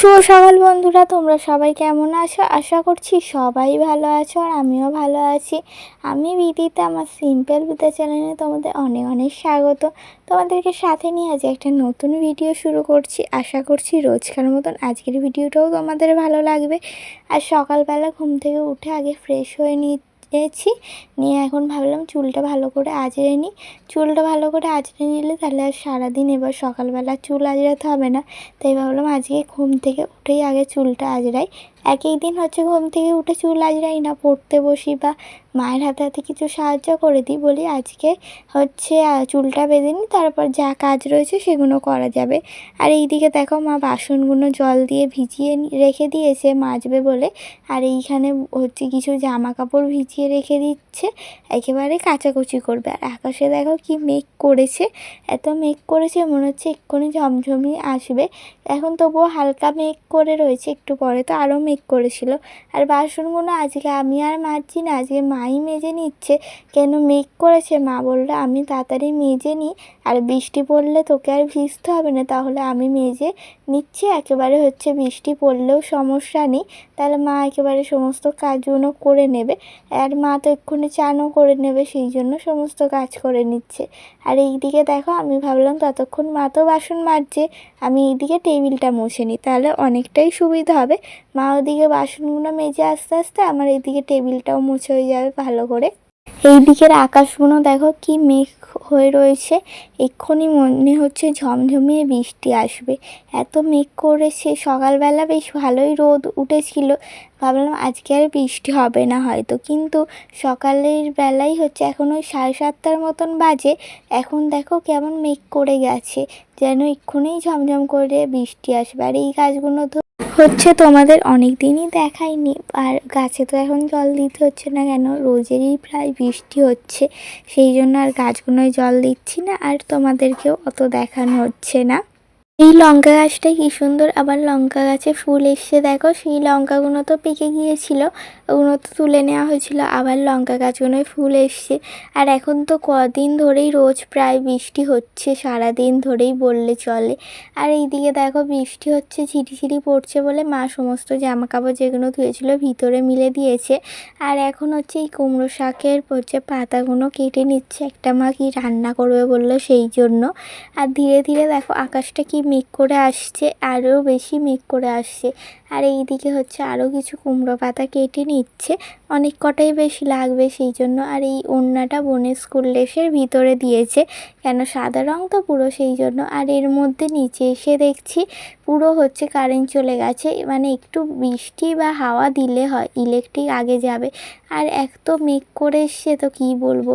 শুভ সকাল বন্ধুরা, তোমরা সবাই কেমন আছো? আশা করছি সবাই ভালো আছো আর আমিও ভালো আছি। আমি বিদিতা, আমার সিম্পল বিদ্যা চ্যানেলে তোমাদের অনেক অনেক স্বাগত। তোমাদেরকে সাথে নিয়ে আজ একটা নতুন ভিডিও শুরু করছি। আশা করছি রোজকার মতন আজকের ভিডিওটাও তোমাদের ভালো লাগবে। আর সকালবেলা ঘুম থেকে উঠে আগে ফ্রেশ হয়ে নিয়েছি নিয়ে এখন ভাবলাম চুলটা ভালো করে আজড়ে নিই। চুলটা ভালো করে আজড়ে নিলে তাহলে আর সারাদিন এবার সকালবেলা চুল আজড়াতে হবে না। তাই ভাবলাম আজকে ঘুম থেকে উঠেই আগে চুলটা আজড়াই একই দিন হচ্ছে ঘুম থেকে উঠে চুল আজড়াই না, পড়তে বসি বা মায়ের হাতে হাতে কিছু সাহায্য করে দিই বলি, আজকে হচ্ছে চুলটা বেঁধে নিই তারপর যা কাজ রয়েছে সেগুলো করা যাবে। আর এইদিকে দেখো মা বাসনগুলো জল দিয়ে ভিজিয়ে রেখে দিয়েছে, মাজবে বলে। আর এইখানে হচ্ছে কিছু জামা কাপড় ভিজিয়ে রেখে দিচ্ছে, একেবারে কাচাকুচি করবে। আর আকাশে দেখো কি মেঘ করেছে, এত মেঘ করেছে মনে হচ্ছে এক্ষুনি ঝমঝমি আসবে। এখন তবুও হালকা মেঘ করে রয়েছে, একটু পরে তো আরও মেঘ করেছিল। আর বাসনগুলো আজকে আমি আর মাজছি না, আজকে মাই মেজে নিচ্ছে। কেন মেঘ করেছে? মা বলল, আমি তাড়াতাড়ি মেজে নিই, আর বৃষ্টি পড়লে তোকে আর ভিজতে হবে না। তাহলে আমি মেজে নিচ্ছি। একেবারে হচ্ছে বৃষ্টি পড়লেও সমস্যা নেই। তাহলে মা একেবারে সমস্ত কাজগুলো করে নেবে। আর মা তো এক্ষুনি চানও করে নেবে, সেই জন্য সমস্ত কাজ করে নিচ্ছে। আর এইদিকে দেখো, আমি ভাবলাম ততক্ষণ মা তো বাসন মাজছে। আমি এইদিকে টেবিলটা মুছে নিই, তাহলে অনেকটাই সুবিধা হবে। মা ওদিকে বাসনগুলো মেজে আস্তে আস্তে আমার এইদিকে টেবিলটাও মুছে হয়ে যাবে ভালো করে। এই দিকের আকাশগুলো দেখো কি মেঘ হয়ে রয়েছে। এক্ষুনি মনে হচ্ছে ঝমঝমিয়ে বৃষ্টি আসবে। এত মেঘ করেছে, সকালবেলা বেশ ভালোই রোদ উঠেছিল। ভাবলাম আজকে আর বৃষ্টি হবে না হয়তো। কিন্তু সকালের বেলাই হচ্ছে, এখন ওই সাড়ে সাতটার মতন বাজে। এখন দেখো কেমন মেঘ করে গেছে, যেন এক্ষুনি ঝমঝম করে বৃষ্টি আসবে। আর এই গাছগুলো তো হচ্ছে তোমাদের অনেক দিনই দেখায়নি আর গাছে তো এখন জল দিতে হচ্ছে না কেন? রোজেরই প্রায় বৃষ্টি হচ্ছে। সেই জন্য আর গাছগুলোয় জল দিচ্ছি না, আর তোমাদেরকেও অত দেখানো হচ্ছে না। এই লঙ্কা গাছটা কি সুন্দর, আবার লঙ্কা গাছে ফুল এসছে। দেখো, সেই লঙ্কাগুলো তো পেকে গিয়েছিল, ওগুলো তো তুলে নেওয়া হয়েছিল, আবার লঙ্কা গাছগুলোয় ফুল এসছে। আর এখন তো কদিন ধরেই রোজ প্রায় বৃষ্টি হচ্ছে সারা দিন ধরেই বললে চলে। আর এইদিকে দেখো, বৃষ্টি হচ্ছে ঝিরিঝিরি পড়ছে বলে মা সমস্ত জামা কাপড় যেগুলো ধুয়েছিল ভিতরে মিলে দিয়েছে। আর এখন হচ্ছে এই কুমড়ো শাকের হচ্ছে পাতাগুলো কেটে নিচ্ছে, একটা মা কি রান্না করবে বলল সেই জন্য। আর ধীরে ধীরে দেখো, আকাশটা কি মেঘ করে আসছে, আরও বেশি মেঘ করে আসছে। আর এইদিকে হচ্ছে আরও কিছু কুমড়ো পাতা কেটে নিচ্ছে। অনেক কটাই বেশি লাগবে সেই জন্য। আর এই ওড়নাটা বোনের স্কুল ড্রেসের ভিতরে দিয়েছে। কেন সাদা রং তো পুরো সেই জন্য। আর এর মধ্যে নিচে এসে দেখছি পুরো হচ্ছে কারেন্ট চলে গেছে। মানে একটু বৃষ্টি বা হাওয়া দিলে হয়, ইলেকট্রিক আগে যাবে। আর এক তো মেঘ করে এসছে তো কী বলব?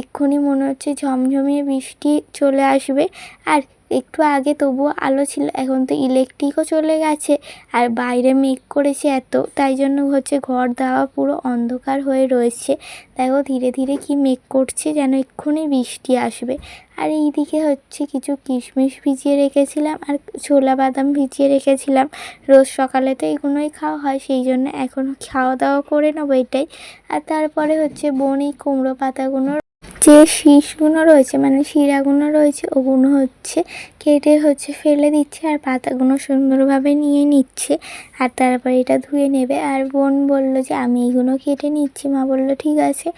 এক্ষুনি মনে হচ্ছে ঝমঝমিয়ে বৃষ্টি চলে আসবে। আর একটু আগে তবুও আলো ছিল, এখন তো ইলেকট্রিকও চলে গেছে। আর বাইরে মেঘ করেছে এত, তাই জন্য হচ্ছে ঘর দেওয়া পুরো অন্ধকার হয়ে রয়েছে। দেখো ধীরে ধীরে কি মেঘ করছে যেন এক্ষুনি বৃষ্টি আসবে। আর এইদিকে হচ্ছে কিছু কিশমিশ ভিজিয়ে রেখেছিলাম আর ছোলা বাদাম ভিজিয়ে রেখেছিলাম। রোজ সকালে তো এগুলোই খাওয়া হয়, সেই জন্য এখন খাওয়া দাওয়া করে নেব এটাই। আর তারপরে হচ্ছে বোন কুমড়ো পাতাগুলো যে শীষগুলো রয়েছে মানে শিরাগুলো রয়েছে, ওগুলো হচ্ছে কেটে হচ্ছে ফেলে দিচ্ছে আর পাতাগুলো সুন্দরভাবে নিয়ে নিচ্ছে আর তারপরে এটা ধুয়ে নেবে। আর বোন বলল যে, আমি এইগুলো কেটে নিচ্ছি। মা বলল, ঠিক আছে।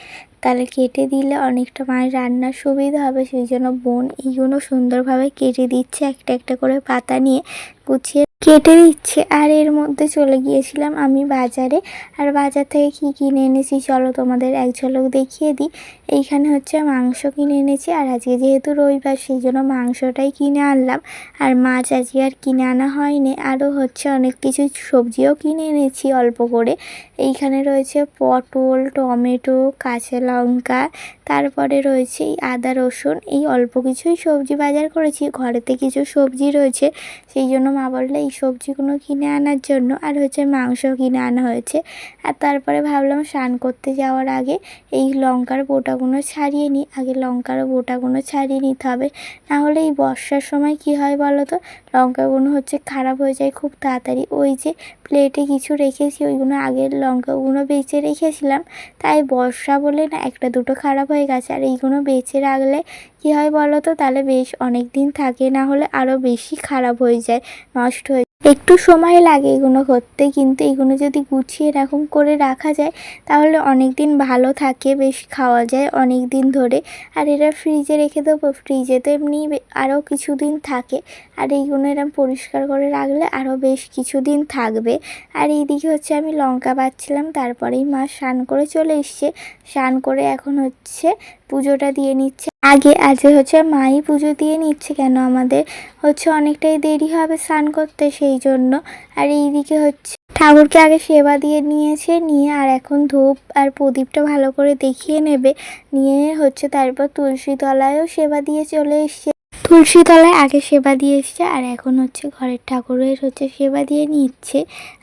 তাহলে কেটে দিলে অনেকটা মায়ের রান্নার সুবিধা হবে। সেই জন্য বোন এইগুলো সুন্দরভাবে কেটে দিচ্ছে, একটা একটা করে পাতা নিয়ে। গুছিয়ে কেটে দিচ্ছে আর এর মধ্যে চলে গিয়েছিলাম আমি বাজারে। আর বাজার থেকে কি কিনে এনেছি চলো তোমাদের এক ঝলক দেখিয়ে দিই। এইখানে হচ্ছে মাংস কিনে এনেছি। আর আজকে যেহেতু রবিবার, সেই জন্য মাংসটাই কিনে আনলাম। আর মাছ আজকে আর কিনে আনা হয়নি। আরও হচ্ছে অনেক কিছু সবজিও কিনে এনেছি অল্প করে। এইখানে রয়েছে পটল, টমেটো, কাঁচা লঙ্কা, তারপরে রয়েছে এই আদা রসুন। এই অল্প কিছুই সবজি বাজার করেছি। ঘরেতে কিছু সবজি রয়েছে। সেই জন্য মা বলল, এই সবজিগুলো কিনে আনার জন্য আর হচ্ছে মাংস কিনে আনা হয়েছে। আর তারপরে ভাবলাম স্নান করতে যাওয়ার আগে এই লঙ্কার বোটাগুলো ছাড়িয়ে নিই। আগে লঙ্কার বোটাগুলো ছাড়িয়ে নিতে হবে। নাহলে এই বর্ষার সময় কি হয় বলো তো? লঙ্কাগুলো হচ্ছে খারাপ হয়ে যায় খুব তাড়াতাড়ি। ওই যে প্লেটে কিছু রেখেছি, ওইগুলো আগের লঙ্কাগুলো বেঁচে রেখেছিলাম। তাই বর্ষা বলে না, একটা দুটো খারাপ হয়ে গেছে। আর এইগুলো বেঁচে রাখলে কী হয় বলো তো? তাহলে বেশ অনেক দিন থাকে, না হলে আরও বেশি খারাপ হয়ে যায়, নষ্ট হয়ে একটু সময় লাগে এগুলো করতে, কিন্তু এগুলো যদি গুছিয়ে এরকম করে রাখা যায়, তাহলে অনেক দিন ভালো থাকে, বেশ খাওয়া যায় অনেক দিন ধরে। আর এরা ফ্রিজে রেখে দেবো ফ্রিজে তো এমনি আরও কিছুদিন থাকে। আর এইগুলো এরম পরিষ্কার করে রাখলে আরও বেশ কিছুদিন থাকবে। আর এইদিকে হচ্ছে আমি লঙ্কা বাচ্ছিলাম তারপরেই মা স্নান করে চলে এসছে। স্নান করে এখন হচ্ছে পুজোটা দিয়ে নিচ্ছে। আগে আজকে হচ্ছে মাই পুজো দিয়ে নিচ্ছে কেন আমাদের? হচ্ছে অনেকটাই দেরি হবে স্নান করতে সেই জন্য। আর এইদিকে হচ্ছে ঠাকুরকে আগে সেবা দিয়ে নিয়েছে, নিয়ে আর এখন ধূপ আর প্রদীপটা ভালো করে দেখিয়ে নেবে। নিয়ে হচ্ছে তারপর তুলসী তলায়ও সেবা দিয়ে চলে এসছে। তুলসী তলায় আগে সেবা দিয়ে এসছে আর এখন হচ্ছে ঘরের ঠাকুরের হচ্ছে সেবা দিয়ে নিচ্ছে।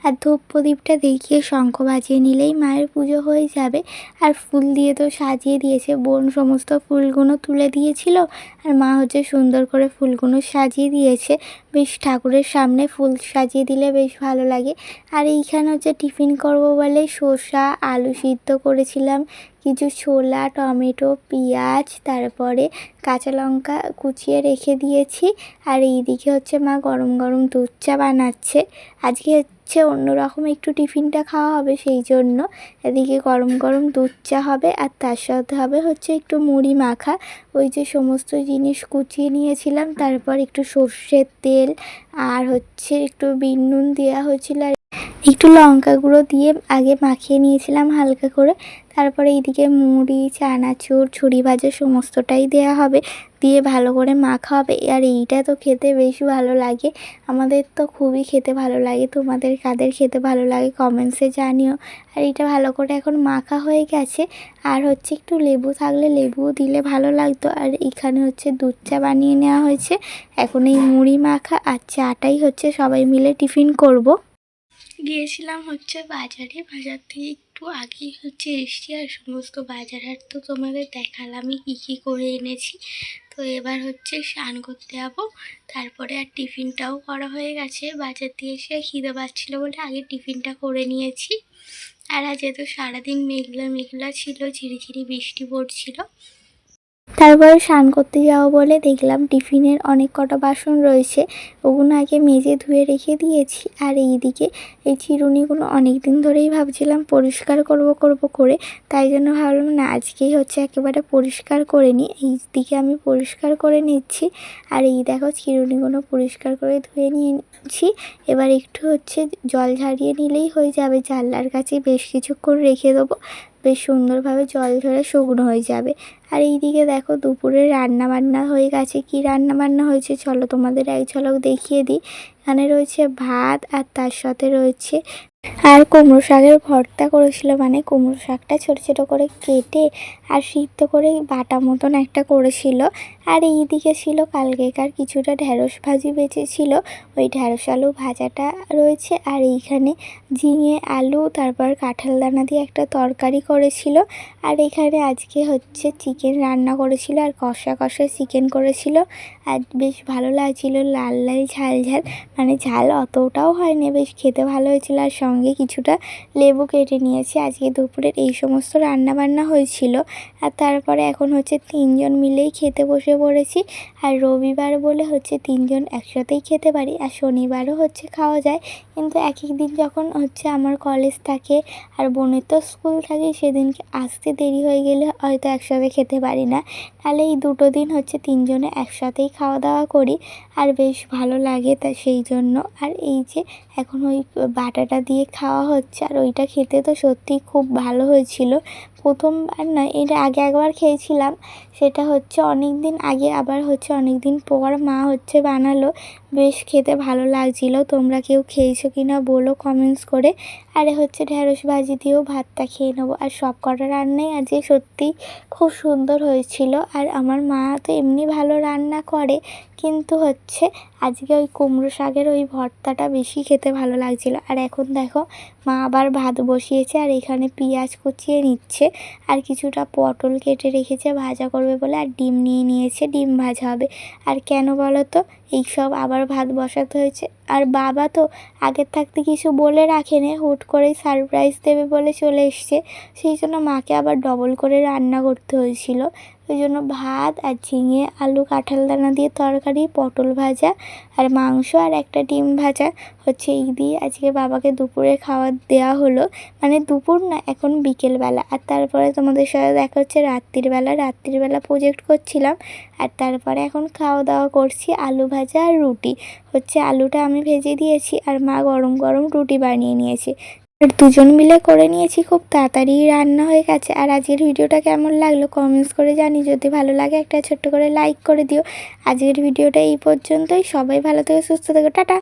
আর ধূপ প্রদীপটা দেখিয়ে শঙ্খ বাজিয়ে নিলেই মায়ের পুজো হয়ে যাবে। আর ফুল দিয়ে তো সাজিয়ে দিয়েছে, বোন সমস্ত ফুলগুলো তুলে দিয়েছিল। আর মা হচ্ছে সুন্দর করে ফুলগুলো সাজিয়ে দিয়েছে। বেশ ঠাকুরের সামনে ফুল সাজিয়ে দিলে বেশ ভালো লাগে। আর এইখানে হচ্ছে টিফিন করব বলে শসা, আলু সিদ্ধ করেছিলাম। কিছু ছোলা, টমেটো, পেঁয়াজ, তারপরে কাঁচা লঙ্কা কুচিয়ে রেখে দিয়েছি। আর এইদিকে হচ্ছে মা গরম গরম দুধ চা বানাচ্ছে। আজকে হচ্ছে অন্যরকম একটু টিফিনটা খাওয়া হবে সেই জন্য। এদিকে গরম গরম দুধ চা হবে আর তার সাথে হবে হচ্ছে একটু মুড়ি মাখা। ওই যে সমস্ত জিনিস কুচিয়ে নিয়েছিলাম, তারপর একটু সর্ষের তেল আর হচ্ছে একটু বিন নুন দেওয়া হয়েছিল আর একটু লঙ্কা গুঁড়ো দিয়ে আগে মাখিয়ে নিয়েছিলাম হালকা করে। তারপরে এইদিকে মুড়ি, চানাচুর, ছুরি ভাজা সমস্তটাই দেওয়া হবে। দিয়ে ভালো করে মাখা হবে। আর এইটা তো খেতে বেশি ভালো লাগে। আমাদের তো খুবই খেতে ভালো লাগে। তোমাদের কাদের খেতে ভালো লাগে কমেন্টসে জানিও। আর এটা ভালো করে এখন মাখা হয়ে গেছে। আর হচ্ছে একটু লেবু থাকলে লেবুও দিলে ভালো লাগতো। আর এখানে হচ্ছে দুধ চা বানিয়ে নেওয়া হয়েছে। এখন এই মুড়ি মাখা আর চাটাই হচ্ছে সবাই মিলে টিফিন করব। গিয়েছিলাম হচ্ছে বাজারে। বাজার থেকে একটু আগেই হচ্ছে এসছি আর সমস্ত বাজার হাট তো তোমাদের দেখালামই কী কী করে এনেছি। তো এবার হচ্ছে স্নান করতে যাব। তারপরে আর টিফিনটাও করা হয়ে গেছে। বাজার দিয়ে এসে খিদে পাচ্ছিলো বলে আগে টিফিনটা করে নিয়েছি। আর আজ তো সারাদিন মেঘলা মেঘলা ছিল, ঝিরিঝিরি বৃষ্টি পড়ছিল। তারপরে স্নান করতে যাব বলে দেখলাম টিফিনের অনেক কটা বাসন রয়েছে, ওগুলো আগে মেজে ধুয়ে রেখে দিয়েছি। আর এইদিকে এই চিরুনিগুলো অনেক দিন ধরেই ভাবছিলাম পরিষ্কার করব করব করে, তাই জন্য ভাবলাম না, আজকেই হচ্ছে একেবারে পরিষ্কার করে নিই। এই দিকে আমি পরিষ্কার করে নিচ্ছি, আর এই দেখো চিরুনিগুলো পরিষ্কার করে ধুয়ে নিয়েছি। এবার একটু হচ্ছে জল ঝারিয়ে নিলেই হয়ে যাবে, জানলার কাছে বেশ কিছুক্ষণ রেখে দেবো, বেশ সুন্দরভাবে জল ঝরে শুকনো হয়ে যাবে। আর এইদিকে দেখো দুপুরে রান্না বান্না হয়ে গেছে। কি রান্না বান্না হয়েছে চলো তোমাদের এক ঝলক দেখিয়ে দিই। এখানে রয়েছে ভাত আর তার সাথে রয়েছে আর কুমড়ো শাকের ভর্তা করেছিল। মানে কুমড়ো শাকটা ছোটো ছোটো করে কেটে আর সিদ্ধ করে বাটা মতন একটা করেছিল। আর এইদিকে ছিল কালকেকার কিছুটা ঢ্যাঁড়স ভাজি বেঁচেছিল। ওই ঢ্যাঁড়স আলু ভাজাটা রয়েছে। আর এইখানে ঝিঙে আলু, তারপর কাঁঠাল দানা দিয়ে একটা তরকারি করেছিল। আর এখানে আজকে হচ্ছে চিকেন রান্না করেছিল আর কষা কষা চিকেন করেছিল। আর বেশ ভালো লাগছিল, লাল লাল, ঝাল ঝাল। মানে ঝাল অতটাও হয়নি, বেশ খেতে ভালো হয়েছিল। আর সঙ্গে কিছুটা লেবু কেটে নিয়েছি। আজকে দুপুরের এই সমস্ত রান্না বান্না হয়েছিল। আর তারপরে এখন হচ্ছে তিনজন মিলেই খেতে বসে পড়েছি। আর রবিবার বলে হচ্ছে তিনজন একসাথেই খেতে পারি। আর শনিবারও হচ্ছে খাওয়া যায়। কিন্তু এক এক দিন যখন হচ্ছে আমার কলেজ থাকে আর বোনের তো স্কুল থাকে, সেদিনকে আসতে দেরি হয়ে গেলে হয়তো একসাথে খেতে পারি না। তাহলে এই দুটো দিন হচ্ছে তিনজনে একসাথেই খাওয়া দাওয়া করি আর বেশ ভালো লাগে তা সেই জন্য। আর এই যে এখন ওই বাটাটা দিয়ে খাওয়া হচ্ছে আর ওইটা খেতে তো সত্যিই খুব ভালো হয়েছিল। প্রথমবার নয় এটা আগে একবার খেয়েছিলাম। সেটা হচ্ছে অনেক দিন আগে, আবার হচ্ছে অনেক দিন পর মা হচ্ছে বানালো। বেশ খেতে ভালো লাগছিল। তোমরা কেউ খেয়েছো কি না বলো কমেন্টস করে। আর হচ্ছে ঢ্যাঁড়স ভাজি দিয়েও ভাতটা খেয়ে নেব। আর সব কটা রান্নাই আজকে সত্যিই খুব সুন্দর হয়েছিল। আর আমার মা তো এমনি ভালো রান্না করে, কিন্তু হচ্ছে আজকে ওই কুমড়ো শাকের ওই ভর্তাটা বেশি খেতে ভালো লাগছিল। আর এখন দেখো, মা আবার ভাত বসিয়েছে আর এখানে পেঁয়াজ কুচিয়ে নিচ্ছে আর কিছুটা পটল কেটে রেখেছে, ভাজা করবে বলে, আর ডিম নিয়ে নিয়েছে, ডিম ভাজা হবে। আর কেন বলো তো এইসব আবার ভাত বসাতে হয়েছে। আর বাবা তো আগের থাকতে কিছু বলে রাখেনি, হুট করেই সারপ্রাইজ দেবে বলে চলে এসছে। সেই জন্য মাকে আবার ডবল করে রান্না করতে হয়েছিল। ওই জন্য ভাত আর ঝিঙে, আলু, কাঁঠাল দানা দিয়ে তরকারি, পটল ভাজা আর মাংস আর একটা ডিম ভাজা হচ্ছে এই দিয়ে আজকে বাবাকে দুপুরে খাবার দেওয়া হলো। মানে দুপুর না, এখন বিকেলবেলা। আর তারপরে তোমাদের সাথে দেখা হচ্ছে রাত্রিবেলা। রাত্রিবেলা প্রজেক্ট করছিলাম আর তারপরে এখন খাওয়া দাওয়া করছি, আলু ভাজা আর রুটি। হচ্ছে আলুটা আমি ভেজে দিয়েছি আর মা গরম গরম রুটি বানিয়ে নিয়েছে। আর দুজন মিলে করে নিয়েছি, খুব তাড়াতাড়ি রান্না হয়ে গেছে। আর আজকের ভিডিওটা কেমন লাগল কমেন্টস করে জানি যদি ভালো লাগে একটা ছোট্ট করে লাইক করে দিও। আজকের ভিডিওটা এই পর্যন্তই। সবাই ভালো থেকে, সুস্থ থেকো। টাটা।